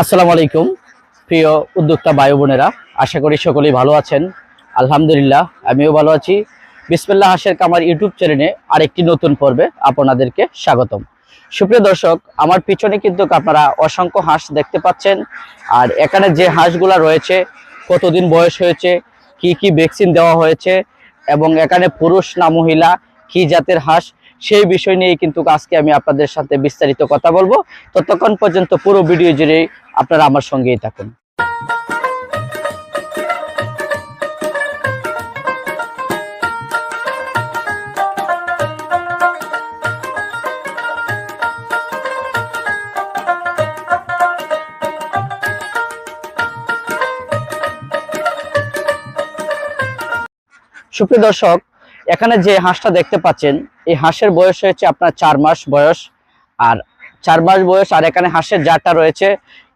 আসসালামু আলাইকুম, প্রিয় উদ্যোক্তা ভাই বোনেরা। আশা করি সকলেই ভালো আছেন। আলহামদুলিল্লাহ, আমিও ভালো আছি। বিসমিল্লাহ হাসের কামার ইউটিউব চ্যানেলে আরেকটি নতুন পর্বে আপনাদেরকে স্বাগতম। সুপ্রিয় দর্শক, আমার পিছনে কিন্তু আপনারা অসংখ্য হাঁস দেখতে পাচ্ছেন। আর এখানে যে হাঁসগুলা রয়েছে, কতদিন বয়স হয়েছে, কি কি ভ্যাকসিন দেওয়া হয়েছে, এবং এখানে পুরুষ না মহিলা, কি জাতের হাঁস সেই বিষয় নিয়ে কিন্তু আজকে আমি আপনাদের সাথে বিস্তারিত কথা বলব। ততক্ষণ পর্যন্ত পুরো ভিডিও জুড়ে আপনারা আমার সঙ্গেই থাকুন। সুপ্রিয় দর্শক এখানে যে হাঁসটা দেখতে পাচ্ছেন, এই হাঁসের বয়স হয়েছে আপনার চার মাস বয়স। আর চার মাস বয়স, আর এখানে হাঁসের জাতটা রয়েছে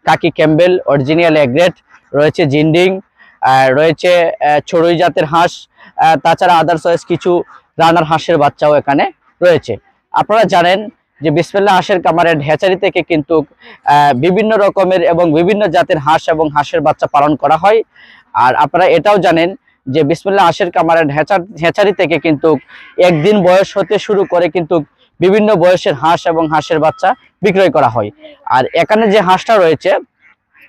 কাকি ক্যাম্বেল, অরিজিনাল এগ্রেট রয়েছে জিন্ডিং রয়েছে ছড়ুই জাতের হাঁস তাছাড়া আদার্স কিছু রানার হাঁসের বাচ্চাও এখানে রয়েছে। আপনারা জানেন যে বিসমিল্লা হাঁসের কামারের হ্যাচারি থেকে কিন্তু বিভিন্ন রকমের এবং বিভিন্ন জাতের হাঁস এবং হাঁসের বাচ্চা পালন করা হয়। আর আপনারা এটাও জানেন যে বিসমিল্লা হাঁসের কামারের হ্যাচার হ্যাচারি থেকে কিন্তু একদিন বয়স হতে শুরু করে কিন্তু বিভিন্ন বয়সের হাঁস এবং হাঁসের বাচ্চা বিক্রয় করা হয়। আর এখানে যে হাঁসটা রয়েছে,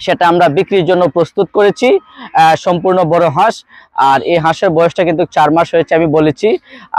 সেটা আমরা বিক্রির জন্য প্রস্তুত করেছি সম্পূর্ণ বড় হাঁস। আর এই হাঁসের বয়সটা কিন্তু চার মাস হয়েছে আমি বলেছি।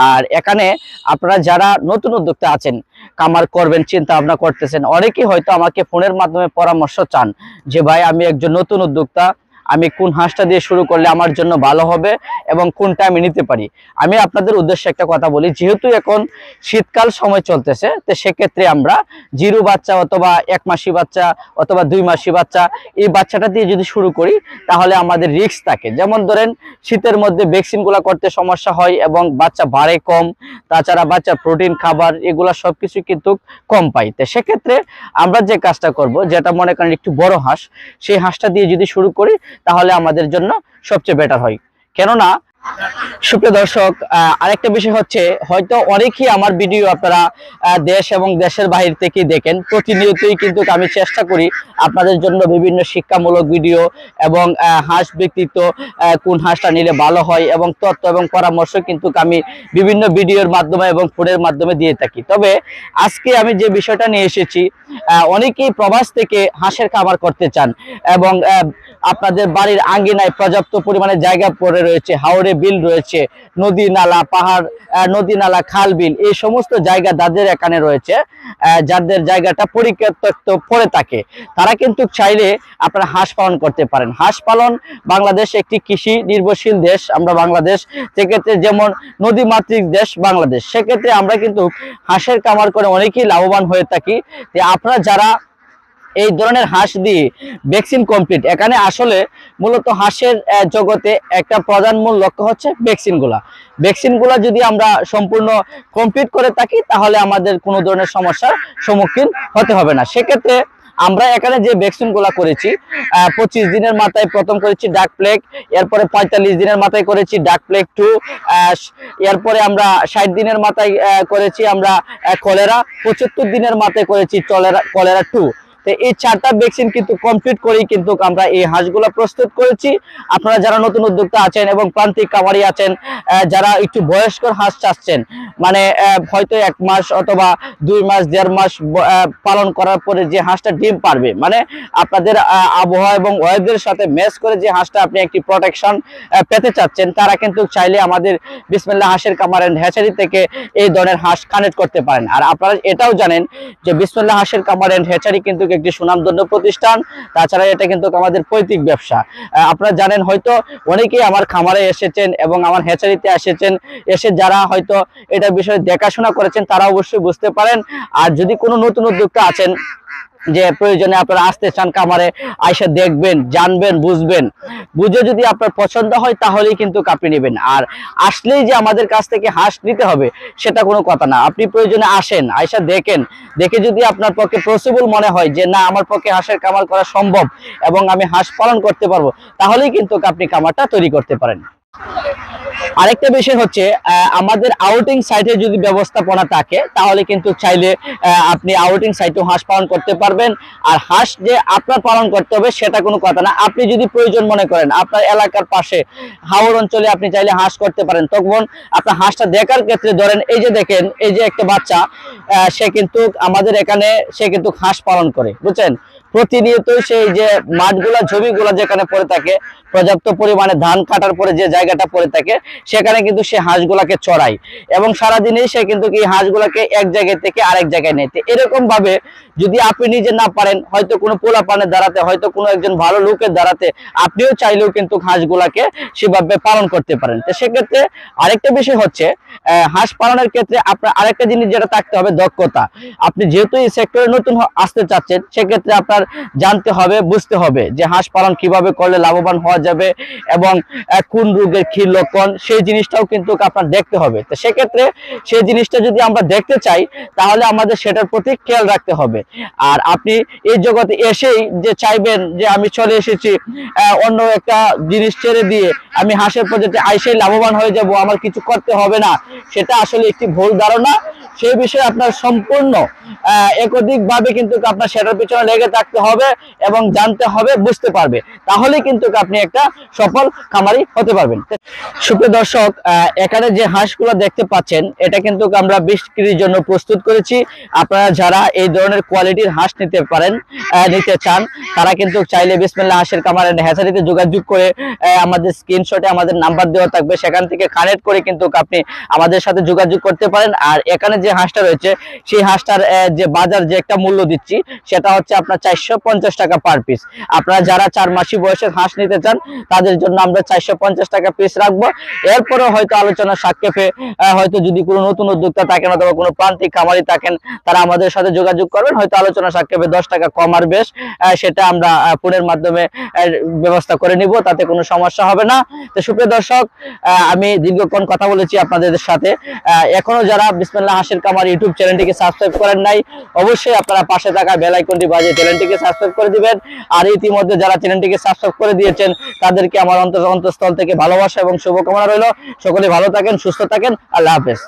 আর এখানে আপনারা যারা নতুন উদ্যোক্তা আছেন, কামার করবেন, চিন্তা ভাবনা করতেছেন, অনেকেই হয়তো আমাকে ফোনের মাধ্যমে পরামর্শ চান যে, ভাই, আমি একজন নতুন উদ্যোক্তা আমি কোন হাঁসটা দিয়ে শুরু করলে আমার জন্য ভালো হবে এবং কোনটা আমি নিতে পারি? আমি আপনাদের উদ্দেশ্যে একটা কথা বলি, যেহেতু এখন শীতকাল সময় চলতেছে, তো সেক্ষেত্রে আমরা জিরো বাচ্চা অথবা এক মাসি বাচ্চা অথবা দুই মাসি বাচ্চা এই বাচ্চাটা দিয়ে যদি শুরু করি, তাহলে আমাদের রিস্ক থাকে। যেমন ধরেন, শীতের মধ্যে ভ্যাকসিনগুলো করতে সমস্যা হয় এবং বাচ্চা বাড়ে কম, তাছাড়া বাচ্চা প্রোটিন খাবার এগুলো সব কিছু কিন্তু কম পাই। তো সেক্ষেত্রে আমরা যে কাজটা করব, যেটা মনে করেন একটু বড় হাঁস, সেই হাঁসটা দিয়ে যদি শুরু করি তাহলে আমাদের জন্য সবচেয়ে বেটার হয়। কেননা, সুপ্রিয় দর্শক আরেকটা বিষয় হচ্ছে, হয়তো অনেকেই আমার ভিডিও আপনারা দেশ এবং দেশের বাহির থেকেই দেখেন। প্রতিনিয়তই কিন্তু আমি চেষ্টা করি আপনাদের জন্য বিভিন্ন শিক্ষামূলক ভিডিও এবং হাঁস ব্যক্তিত্ব কোন হাঁসটা নিলে ভালো হয় এবং তথ্য এবং পরামর্শ কিন্তু আমি বিভিন্ন ভিডিওর মাধ্যমে এবং ফোনের মাধ্যমে দিয়ে থাকি। তবে আজকে আমি যে বিষয়টা নিয়ে এসেছি অনেকেই প্রবাস থেকে হাঁসের খামার করতে চান এবং আপনাদের বাড়ির আঙ্গিনায় পর্যাপ্ত পরিমাণে জায়গা পড়ে রয়েছে হাওড়ে বিল রয়েছে, নদী নালা, পাহাড় নদী নালা, খাল বিল, এই সমস্ত জায়গা যাদের এখানে রয়েছে যাদের জায়গাটা পরিত্যক্ত পড়ে থাকে। তারা কিন্তু চাইলে আপনারা হাঁস পালন করতে পারেন। হাঁস পালন বাংলাদেশ একটি কৃষি নির্ভরশীল দেশ, আমরা বাংলাদেশ। সেক্ষেত্রে যেমন নদীমাতৃক দেশ বাংলাদেশ, সেক্ষেত্রে আমরা কিন্তু হাঁসের কামার করে অনেকেই লাভবান হয়ে থাকি। যে আপনারা যারা এই ধরনের হাঁস দিয়ে ভ্যাকসিন কমপ্লিট এখানে আসলে মূলত হাঁসের জগতে একটা প্রধান মূল লক্ষ্য হচ্ছে ভ্যাকসিনগুলা ভ্যাকসিনগুলা যদি আমরা সম্পূর্ণ কমপ্লিট করে থাকি, তাহলে আমাদের কোনো ধরনের সমস্যার সম্মুখীন হতে হবে না। সেক্ষেত্রে আমরা এখানে যে ভ্যাকসিনগুলা করেছি পঁচিশ দিনের মাথায় প্রথম করেছি ডাক প্লেগ এরপরে পঁয়তাল্লিশ দিনের মাথায় করেছি ডাক প্লেগ টু এরপরে আমরা ষাট দিনের মাথায় করেছি আমরা কলেরা পঁচাত্তর দিনের মাথায় করেছি কলেরা টু তো এই চারটা ভ্যাকসিন কিন্তু কমপ্লিট করেই কিন্তু আমরা এই হাঁসগুলা প্রস্তুত করেছি। আপনারা যারা নতুন উদ্যোক্তা আছেন এবং প্রান্তিক কামারি আছেন যারা একটু বয়স্কর হাঁস চাচ্ছেন মানে হয়তো এক মাস অথবা দুই মাস, দেড় মাস পালন করার পরে যে হাঁসটা ডিম পারবে মানে আপনাদের আবহাওয়া এবং ওয়েদের সাথে ম্যাচ করে যে হাঁসটা আপনি একটি প্রোটেকশন পেতে চাচ্ছেন, তারা কিন্তু চাইলে আমাদের বিসমিল্লা হাঁসের কামার অ্যান্ড হ্যাচারি থেকে এই ধরনের হাঁস কানেক্ট করতে পারেন। আর আপনারা এটাও জানেন যে বিসমিল্লা হাঁসের কামার অ্যান্ড হ্যাচারি কিন্তু একটি সুনামধন্য প্রতিষ্ঠান, তাছাড়া এটা কিন্তু আমাদের পৈতৃক ব্যবসা। আপনারা জানেন হয়তো অনেকেই আমার খামারে এসেছেন এবং আমার হ্যাচারিতে এসেছেন। এসে যারা হয়তো এটা বিষয়ে দেখাশোনা করেছেন, তারা অবশ্যই বুঝতে পারেন। আর যদি কোনো নতুন উদ্যোক্তা আছেন যে প্রয়োজনে আপনারা আসতে চান কামারে আইসা দেখবেন, জানবেন, বুঝবেন। বুঝে যদি আপনার পছন্দ হয়, তাহলেই কিন্তু আপনি নেবেন। আর আসলেই যে আমাদের কাছ থেকে হাঁস নিতে হবে, সেটা কোনো কথা না। আপনি প্রয়োজনে আসেন, আইসা দেখেন। দেখে যদি আপনার পক্ষে পসিবল মনে হয় যে, না, আমার পক্ষে হাঁসের কামার করা সম্ভব এবং আমি হাঁস পালন করতে পারব, তাহলেই কিন্তু আপনি কামারটা তৈরি করতে পারেন। আরেকটা বিষয় হচ্ছে আমাদের আউটিং সাইটে যদি ব্যবস্থাপনা থাকে, তাহলে কিন্তু চাইলে আপনি আউটিং সাইটেও হাঁস পালন করতে পারবেন। আর হাঁস যে আপনার পালন করতে হবে, সেটা কোনো কথা না। আপনি যদি প্রয়োজন মনে করেন, আপনার এলাকার পাশে হাওড় অঞ্চলে আপনি চাইলে হাঁস করতে পারেন। তখন আপনার হাঁসটা দেখার ক্ষেত্রে ধরেন, এই যে দেখেন, এই যে একটা বাচ্চা সে কিন্তু আমাদের এখানে, সে কিন্তু হাঁস পালন করে, বুঝছেন? প্রতিনিয়ত সেই যে মাঠগুলা, জমিগুলা যেখানে পড়ে থাকে, পর্যাপ্ত পরিমাণে ধান কাটার পরে যে জায়গাটা পড়ে থাকে সেখানে কিন্তু সে হাঁসগুলাকে চড়ায়। এবং সারাদিনে সে কিন্তু এই হাঁসগুলাকে এক জায়গায় থেকে আরেক জায়গায় নেয়। এরকম ভাবে যদি আপনি নিজে না পারেন, হয়তো কোনো পোলা পানের দাঁড়াতে হয়তো কোনো একজন ভালো লোকের দাঁড়াতে আপনিও চাইলেও কিন্তু হাঁসগুলাকে সেভাবে পালন করতে পারেন। তো সেক্ষেত্রে আরেকটা বিষয় হচ্ছে হাঁস পালনের ক্ষেত্রে আপনার আরেকটা জিনিস যেটা থাকতে হবে, দক্ষতা। আপনি যেহেতু এই সেক্টরে নতুন আসতে চাচ্ছেন, সেক্ষেত্রে আপনার জানতে হবে, বুঝতে হবে যে হাঁস পালন কীভাবে করলে লাভবান হওয়া যাবে এবং কোন রোগের কি লক্ষণ সেই জিনিসটাও কিন্তু আপনার দেখতে হবে। তো সেক্ষেত্রে সেই জিনিসটা যদি আমরা দেখতে চাই, তাহলে আমাদের সেটার প্রতি খেয়াল রাখতে হবে। আর আপনি এই জগতে এসেই যে চাইবেন যে আমি চলে এসেছি অন্য একটা জিনিস ছেড়ে দিয়ে আমি হাঁসের প্রজেক্টে আইসেই লাভবান হয়ে যাব, আমার কিছু করতে হবে না, সেটা আসলে একটি ভুল ধারণা। সেই বিষয়ে আপনার সম্পূর্ণ আহ, একদিক ভাবে কিন্তু আপনার সেটার পিছনে লেগে থাকতে হবে এবং জানতে হবে বুঝতে পারবে। তাহলে কিন্তু আপনি একটা সফল খামারি হতে পারবেন। সুপ্রিয় দর্শক এখানে যে হাঁসগুলো দেখতে পাচ্ছেন এটা কিন্তু আমরা বিক্রির জন্য প্রস্তুত করেছি। আপনারা যারা এই ধরনের কোয়ালিটির হাঁস নিতে পারেন নিতে চান তারা কিন্তু চাইলে বিসমিল্লাহ হাঁসের কামারের হ্যাচারিতে যোগাযোগ করে আমাদের স্ক্রিনশটে আমাদের নাম্বার দেওয়া থাকবে। সেখান থেকে কানেক্ট করে কিন্তু আপনি আমাদের সাথে যোগাযোগ করতে পারেন। আর এখানে যে হাঁসটা রয়েছে, সেই হাঁসটার যে বাজার যে একটা মূল্য দিচ্ছি, সেটা হচ্ছে আপনার চারশো পঞ্চাশ টাকা পার পিস আপনারা যারা চার মাসি বয়সের হাঁস নিতে চান, তাদের জন্য আমরা চারশো পঞ্চাশ টাকা পিস রাখব। এরপরে হয়তো আলোচনা সাক্ষেপে হয়তো যদি কোনো নতুন উদ্যোক্তা থাকেন অথবা কোনো প্রান্তিক খামারি থাকেন, তারা আমাদের সাথে যোগাযোগ করবেন। হয়তো আলোচনা সাক্ষেপে দশ টাকা কম আর বেশ সেটা আমরা ফোনের মাধ্যমে ব্যবস্থা করে নিব, তাতে কোনো সমস্যা হবে না। তো সুপ্রিয় দর্শক আমি দীর্ঘক্ষণ কথা বলেছি আপনাদের সাথে। এখনও যারা বিসমিল্লাহ হাসির কামার ইউটিউব চ্যানেলটিকে সাবস্ক্রাইব করেন নাই, অবশ্যই আপনারা পাশে থাকা বেল আইকনটি বাজিয়ে চ্যানেলটিকে সাবস্ক্রাইব করে দিবেন। আর ইতিমধ্যে যারা চ্যানেলটিকে সাবস্ক্রাইব করে দিয়েছেন, তাদেরকে আমার অন্তর অন্তঃস্থল থেকে ভালোবাসা এবং শুভকামনা রইল। সকলে ভালো থাকেন, সুস্থ থাকেন, আল্লাহ হাফেজ।